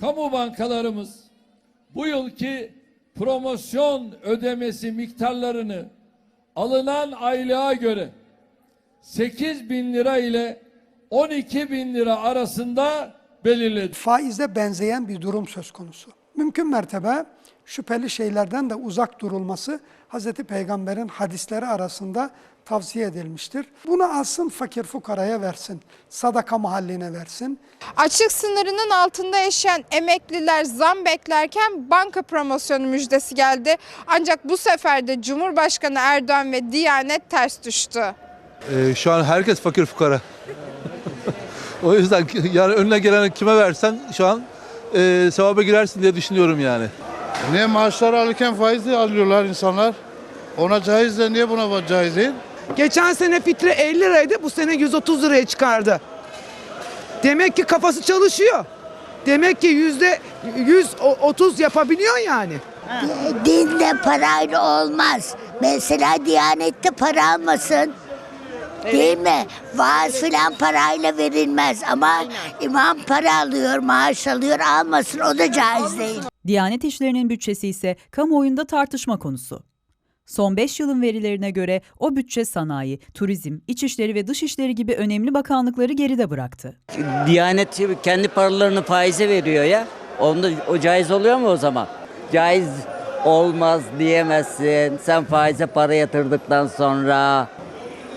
kamu bankalarımız bu yılki promosyon ödemesi miktarlarını alınan aylığa göre 8 bin lira ile 12 bin lira arasında belirledi. Faize benzeyen bir durum söz konusu. Mümkün mertebe şüpheli şeylerden de uzak durulması Hz. Peygamber'in hadisleri arasında tavsiye edilmiştir. Bunu alsın fakir fukaraya versin, sadaka mahalline versin. Açık sınırının altında yaşayan emekliler zam beklerken banka promosyonu müjdesi geldi. Ancak bu sefer de Cumhurbaşkanı Erdoğan ve Diyanet ters düştü. Ee, şu an herkes fakir fukara. o yüzden yani önüne geleni kime versen şu an e, sevaba girersin diye düşünüyorum yani. Ne maaşları alırken faizle alıyorlar insanlar. Ona caiz de niye buna caiz değil? Geçen sene fitre 50 liraydı, bu sene 130 liraya çıkardı. Demek ki kafası çalışıyor. Demek ki yüzde 130 yapabiliyor yani. Dinde parayla olmaz. Mesela Diyanet'te para almasın. Değil mi? Vaaz filan parayla verilmez ama imam para alıyor, maaş alıyor, almasın o da caiz değil. Diyanet İşleri'nin bütçesi ise kamuoyunda tartışma konusu. Son 5 yılın verilerine göre o bütçe sanayi, turizm, içişleri ve dışişleri gibi önemli bakanlıkları geride bıraktı. Diyanet kendi paralarını faize veriyor ya. Onda o caiz oluyor mu o zaman? Caiz olmaz diyemezsin. Sen faize para yatırdıktan sonra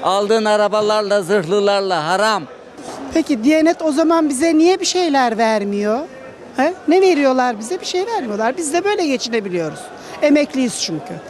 aldığın arabalarla, zırhlılarla haram. Peki Diyanet o zaman bize niye bir şeyler vermiyor? He? Ne veriyorlar bize? Bir şey vermiyorlar. Biz de böyle geçinebiliyoruz. Emekliyiz çünkü.